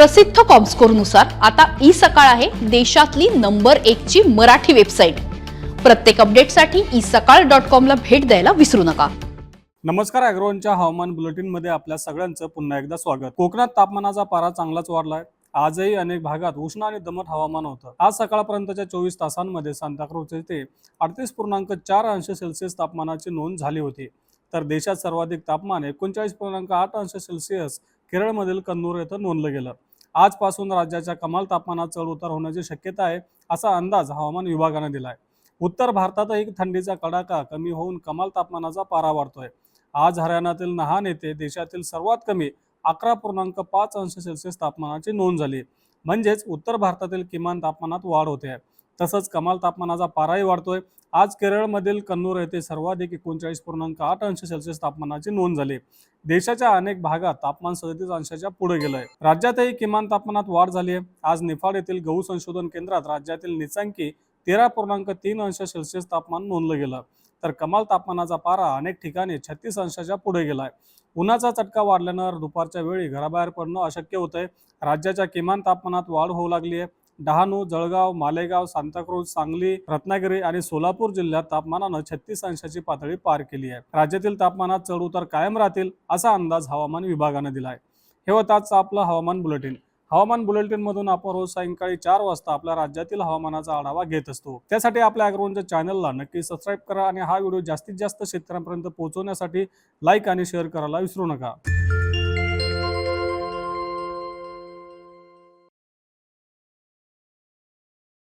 प्रसिद्ध कॉम्स्कोरनुसार आता ई सकाळ आहे देशातली नंबर एकची मराठी वेबसाईट. प्रत्येक अपडेटसाठी ई सकाळ डॉट कॉमला भेट द्यायला विसरू नका. नमस्कार अॅग्रोनच्या हवामान बुलेटिनमध्ये आपल्या सगळ्यांचं पुन्हा एकदा स्वागत. कोकणात तापमानाचा पारा चांगलाच वाढलाय. आजही अनेक भागात उष्ण आणि दमट हवामान होतं. आज सकाळपर्यंतच्या चोवीस तासांमध्ये सांताक्रूज येथे अडतीस पूर्णांक चार अंश सेल्सिअस तापमानाची नोंद झाली होती. तर देशात सर्वाधिक तापमान एकोणचाळीस पूर्णांक आठ अंश सेल्सिअस केरळमधील कन्नूर येथे नोंदलं गेलं. आजपासून राज्याच्या कमाल तापमानात चढ उतार होण्याची शक्यता आहे असा अंदाज हवामान विभागानं आहे उत्तर भारतातही थंडीचा कडाका कमी होऊन कमाल तापमानाचा पारा वाढतोय. आज हरियाणातील नहान येथे देशातील सर्वात कमी अकरा पूर्णांक पाच अंश सेल्सिअस तापमानाची नोंद झाली. म्हणजेच उत्तर भारतातील किमान तापमानात वाढ होते. आहे तसंच कमाल तापमानाचा पाराही वाढतोय. आज केरळमधील कन्नूर येथे सर्वाधिक एकोणचाळीस पूर्णांक आठ अंश सेल्सिअस तापमानाची नोंद झाली. देशाच्या अनेक भागात तापमान सदतीस अंशाच्या पुढे गेलंय. राज्यातही किमान तापमानात वाढ झाली आहे. आज निफाड येथील गहू संशोधन केंद्रात राज्यातील निचांकी तेरा पूर्णांक तीन अंश सेल्सिअस तापमान नोंदलं गेलं. तर कमाल तापमानाचा पारा अनेक ठिकाणी छत्तीस अंशाच्या पुढे गेलाय. उन्हाचा चटका वाढल्यानं दुपारच्या वेळी घराबाहेर पडणं अशक्य होतंय. राज्याच्या किमान तापमानात वाढ होऊ लागली आहे. डहाणू जळगाव मालेगाव सांताक्रूज सांगली रत्नागिरी आणि सोलापूर जिल्ह्यात तापमानानं छत्तीस अंशाची पातळी पार केली आहे. राज्यातील तापमानात चढ उतार कायम राहतील असा अंदाज हवामान विभागानं दिलाय. हे होतं आजचं आपलं हवामान बुलेटिन. हवामान बुलेटिन मधून आपण रोज सायंकाळी चार वाजता आपल्या राज्यातील हवामानाचा आढावा घेत असतो. त्यासाठी आपल्या अॅग्रोनच्या चॅनलला नक्की सबस्क्राईब करा आणि हा व्हिडिओ जास्तीत जास्त शेतकऱ्यांपर्यंत पोहोचवण्यासाठी लाईक आणि शेअर करायला विसरू नका.